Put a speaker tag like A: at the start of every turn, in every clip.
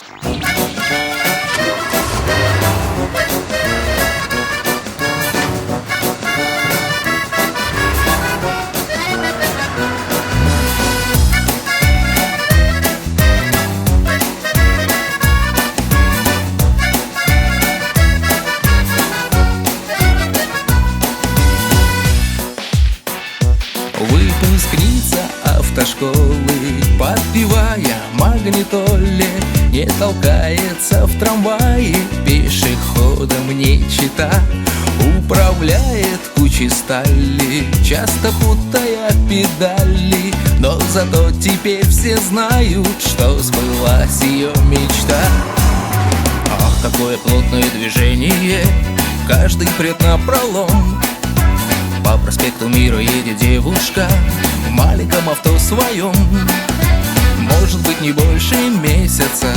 A: Выпускница не чита Управляет кучей стали. Часто путая педали Но зато теперь все знают Что сбылась ее мечта. Ах, какое плотное движение Каждый прет на пролом по проспекту Мира едет девушка В маленьком авто своем Может быть не больше месяца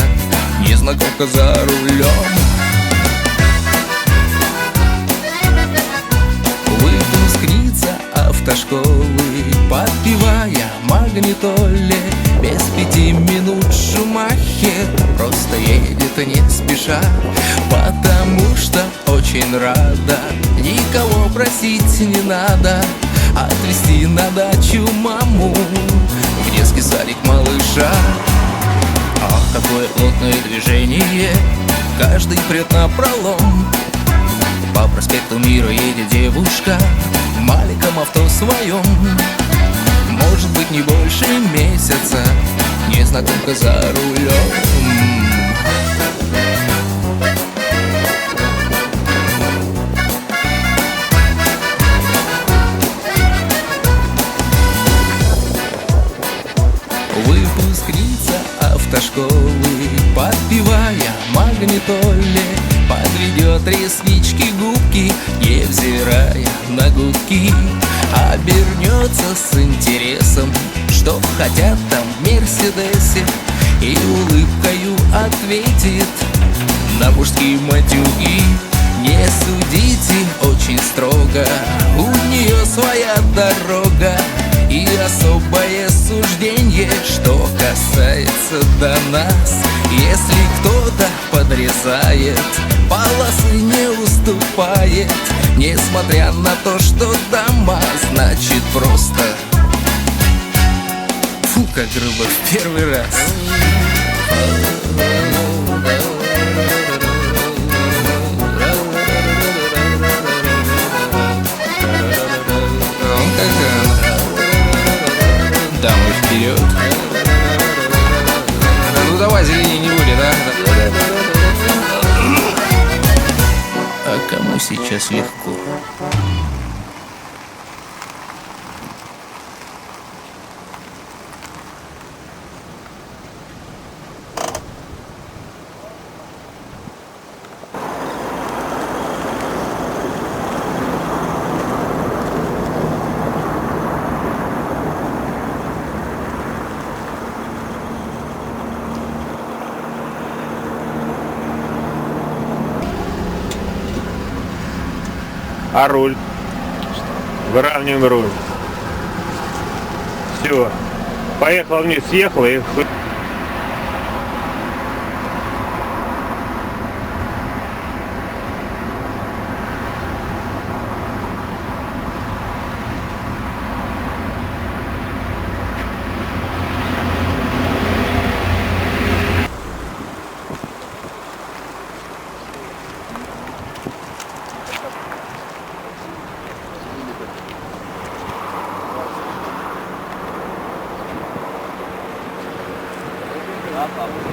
A: Незнакомка за рулем автошколы Подпевая магнитоле. Без пяти минут шумахер Просто едет не спеша. Потому что очень рада Никого просить не надо. Отвезти на дачу маму В детский садик малыша. Ах, какое плотное движение Каждый прет на пролом По проспекту Мира едет девушка В маленьком авто своем. Может быть не больше месяца Незнакомка за рулем. Выпускница автошколы Подпевая магнитоле Подведет реснички губки Невзирая на гудки Обернется с интересом Что хотят там в Мерседесе И улыбкою ответит. На мужские матюги Не судите очень строго. У нее своя дорога и особое суждение, что касается до нас. Если подрезает, полосы не уступает Несмотря на то, что дома, значит просто Фу, как грубо в первый раз. Дамы вперед сейчас легко?
B: А руль? Выравниваем руль. Все. Поехал вниз, съехал и
C: lá, tá Pablo.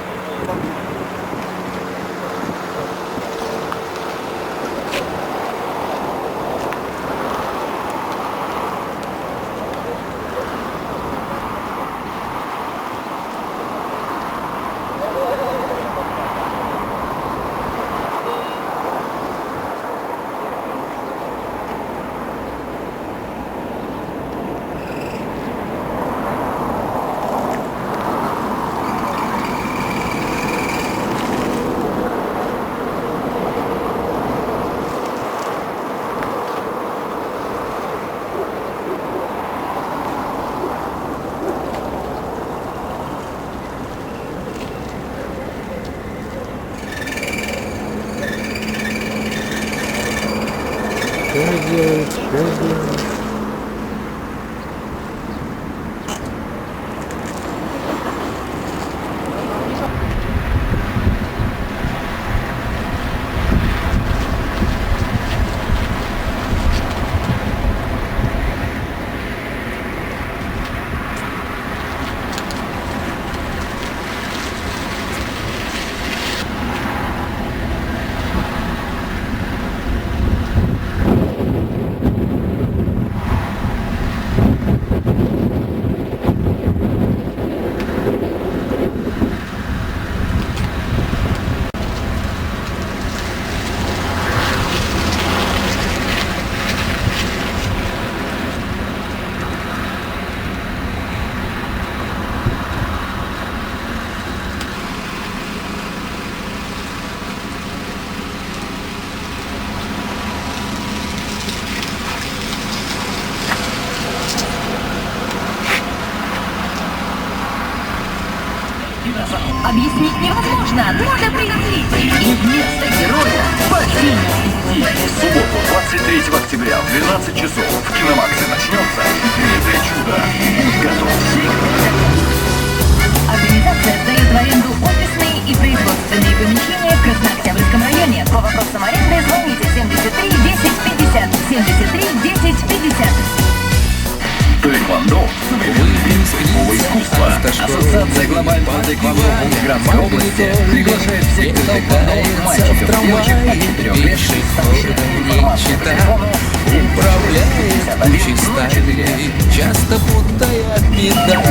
D: Тэквондо Волгоградской приглашает всех тэквондо мальчиков и девочек от 4 лет и старше. Информация по телефону
A: Управляет стали, часто путая педали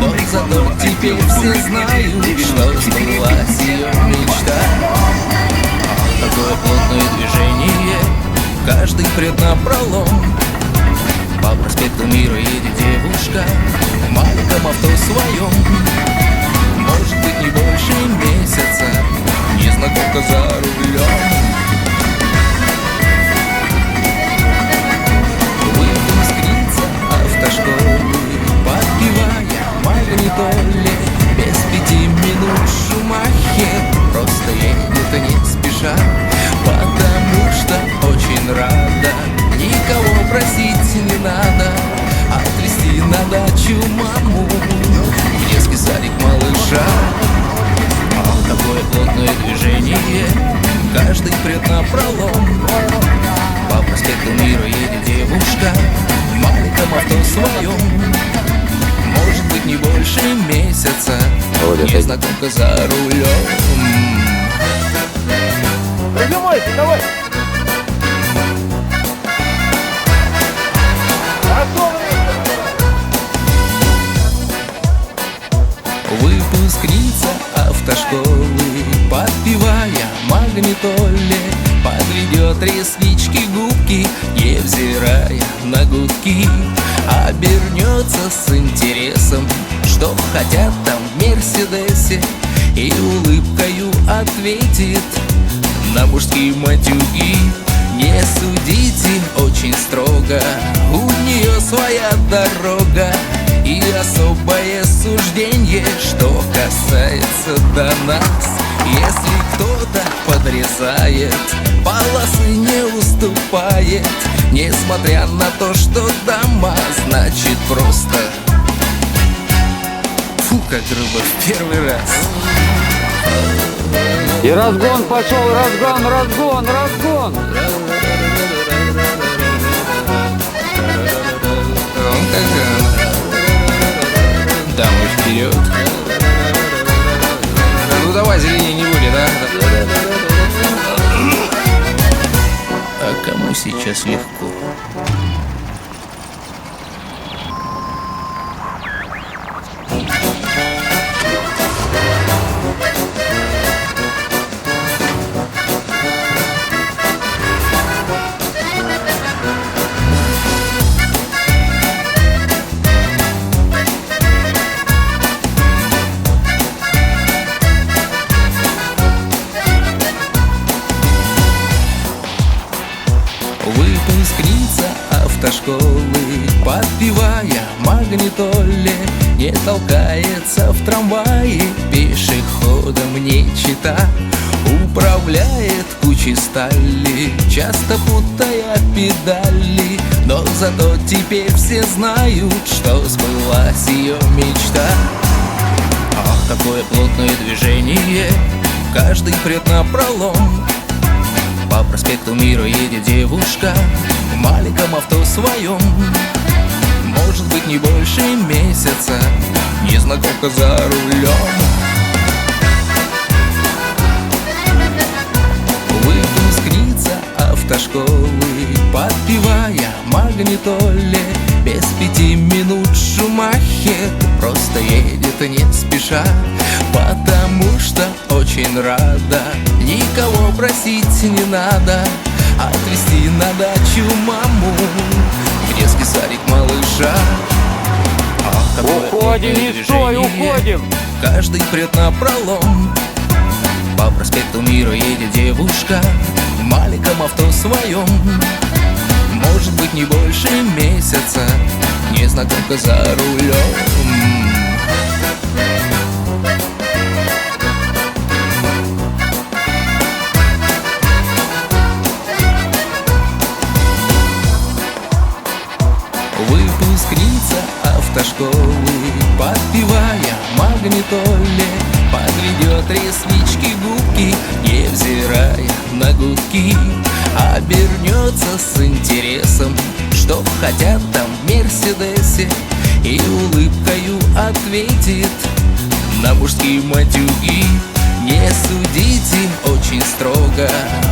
A: Но зато теперь все знают, что сбылась ее мечта. Такое плотное движение, каждый прет на пролом. По проспекту мира едет девушка в маленьком авто своем больше месяца, незнакомка за рулем. Выпускница автошколы Подпевая магнитоле Без пяти минут шумахер Просто едет не спеша. Потому что очень рада Никого просить не надо Отвезти на дачу маму В детский садик малыша А Такое плотное движение. Каждый прет на пролом. По проспекту мира едет девушка В маленьком авто своем. Может быть не больше месяца. Незнакомка за рулем.
B: Прижимайся, давай!
A: Подведет реснички губки Невзирая на гудки Обернется с интересом Что хотят там в Мерседесе И улыбкою ответит На мужские матюги Не судите очень строго У нее своя дорога и особое суждение, что касается до нас Если кто-то подрезает, полосы не уступает. Несмотря на то, что дома, значит просто Фу, как грубо, в первый раз.
E: И разгон пошел, разгон, разгон, разгон.
A: Дамы вперед Давай, зеленее не будет, а? А кому сейчас легко? Часто путая педали Но зато теперь все знают Что сбылась ее мечта. Ах, какое плотное движение Каждый прет на пролом. По проспекту мира едет девушка В маленьком авто своем Может быть не больше месяца Незнакомка за рулем автошколы Подпевая магнитоле. Без пяти минут шумахер Просто едет не спеша. Потому что очень рада Никого просить не надо. Отвезти на дачу маму В детский садик малыша. Ах,
E: Уходим, не стой, уходим.
A: Каждый прет на пролом проспекту мира едет девушка В маленьком авто своем. Может быть не больше месяца Незнакомка за рулем. Выпускница автошколы Подпевая магнитоле Подведет реснички губки, невзирая на гудки Обернется с интересом, что хотят там в Мерседесе И улыбкою ответит. На мужские матюги Не судите очень строго,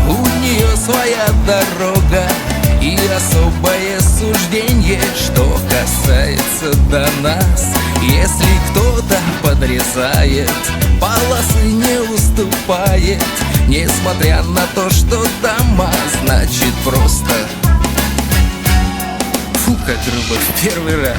A: у нее своя дорога и особое суждение, что касается до нас. Если кто-то подрезает, полосы не уступает. Несмотря на то, что дома, значит просто. Фу, как грубо первый раз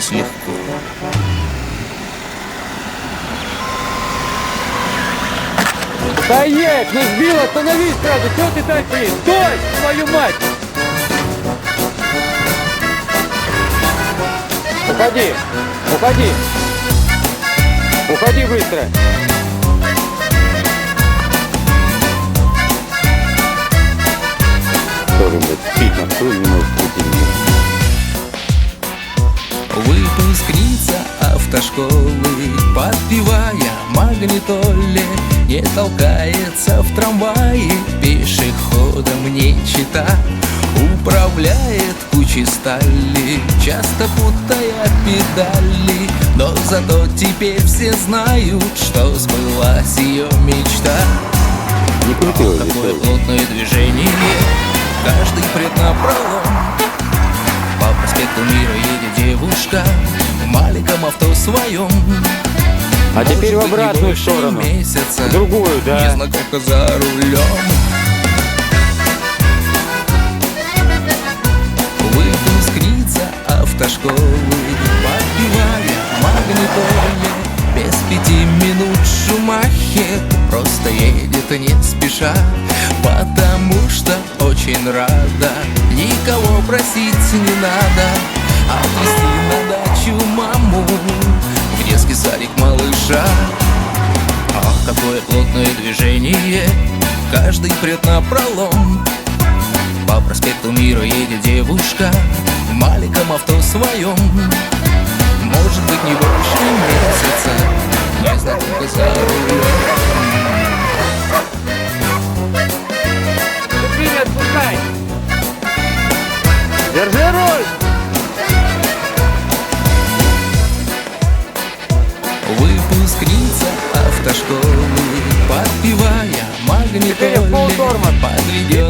A: сейчас легко?
E: Стоять! Ну сбил, остановись сразу! Чего ты так стоишь? Стой! Твою мать! Уходи! Уходи! Уходи быстро! Тоже, блядь, спит на стуле, не может прийти.
A: Выпускница автошколы, подпевая магнитоле Не толкается в трамвае, пешеходом не чита. Управляет кучей стали, часто путая педали. Но зато теперь все знают, что сбылась ее мечта.
E: Не здесь,
A: Такое плотное движение, каждый прет на пролом По проспекту мира едет девушка В маленьком авто своем.
E: А теперь в
A: Может быть, не
E: обратную сторону.
A: месяца.
E: В другую, да.
A: Незнакомка за рулем. Выпускница автошколы. Подпевая магнитоле Без пяти минут Шумахер Просто едет не спеша очень рада. Никого просить не надо. Отвезти на дачу маму. В детский садик малыша. Ах, какое плотное движение. Каждый прет на пролом. По проспекту мира едет девушка. В маленьком авто своем. Может быть не больше месяца. Незнакомка за рулем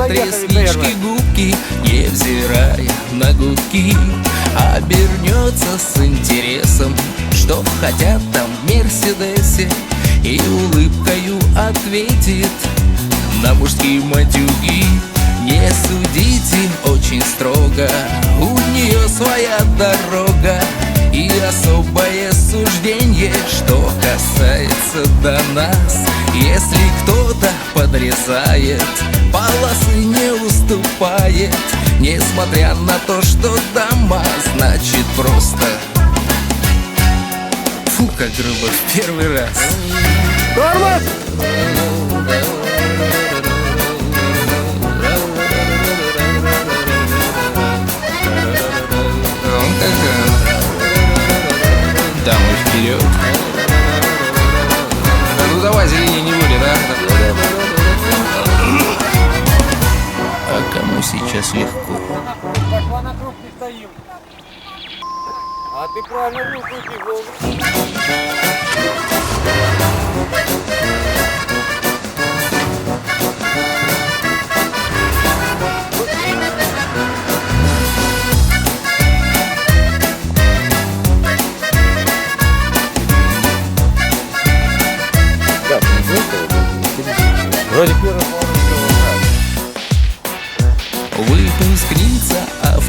E: поехали,
A: реснички губки Невзирая на гудки Обернется с интересом Что хотят там в Мерседесе И улыбкою ответит. На мужские матюги Не судите очень строго. У нее своя дорога и особое суждение, что касается до нас. Если кто-то подрезает, полосы не уступает. Несмотря на то, что дома, значит просто Фу, как грубо в первый раз.
E: Тормоз!
A: Дамы вперед. Ну давай, зеленее не будет, сейчас легко?
E: Пошла на круг не стоим. А ты правильно руку Волгу.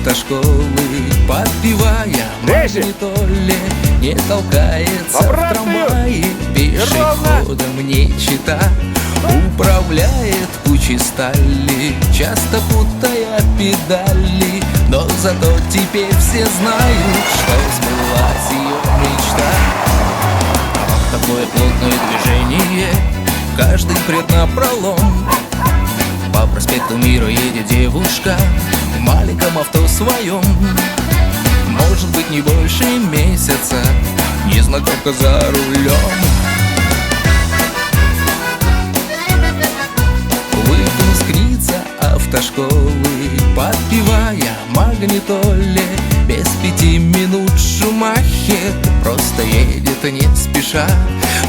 A: Автошколы Подпевая
E: Дальше.
A: магнитоле Не толкается в трамвае Пешеходом не чита Управляет кучей стали Часто путая педали. Но зато теперь все знают, что сбылась ее мечта. Такое плотное движение, каждый пред напролом. По проспекту Мира едет девушка маленьком авто своем. Может быть не больше месяца Незнакомка за рулем. Выпускница автошколы Подпевая магнитоле. Без пяти минут шумахер Просто едет не спеша.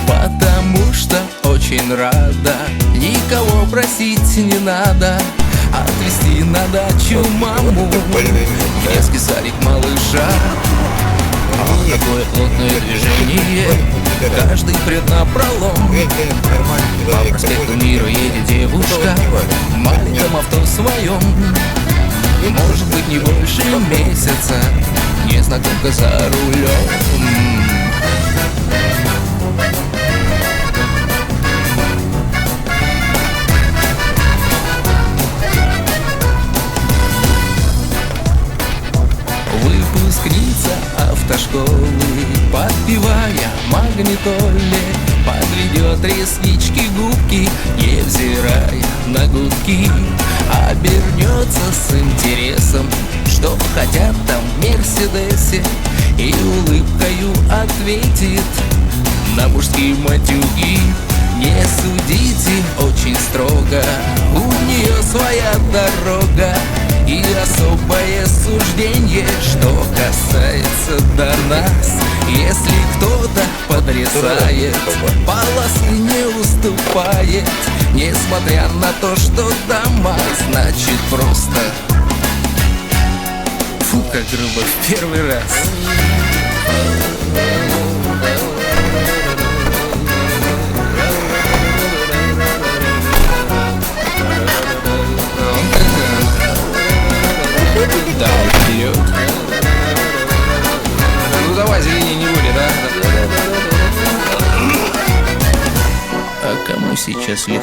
A: Потому что очень рада Никого просить не надо. Отвезти на дачу маму В детский садик малыша. Такое плотное движение. Каждый пред напролом По проспекту Мира едет девушка. В маленьком авто своем. Может быть не больше месяца. Незнакомка за рулем автошколы Подпевая магнитоле Подведет реснички губки Невзирая на гудки Обернется с интересом Что хотят там в Мерседесе И улыбкою ответит. На мужские матюги Не судите очень строго У нее своя дорога и особое суждение, что касается до нас. Если кто-то подрезает, полосы не уступает. Несмотря на то, что дома, значит просто Фу, как грубо, в первый раз кому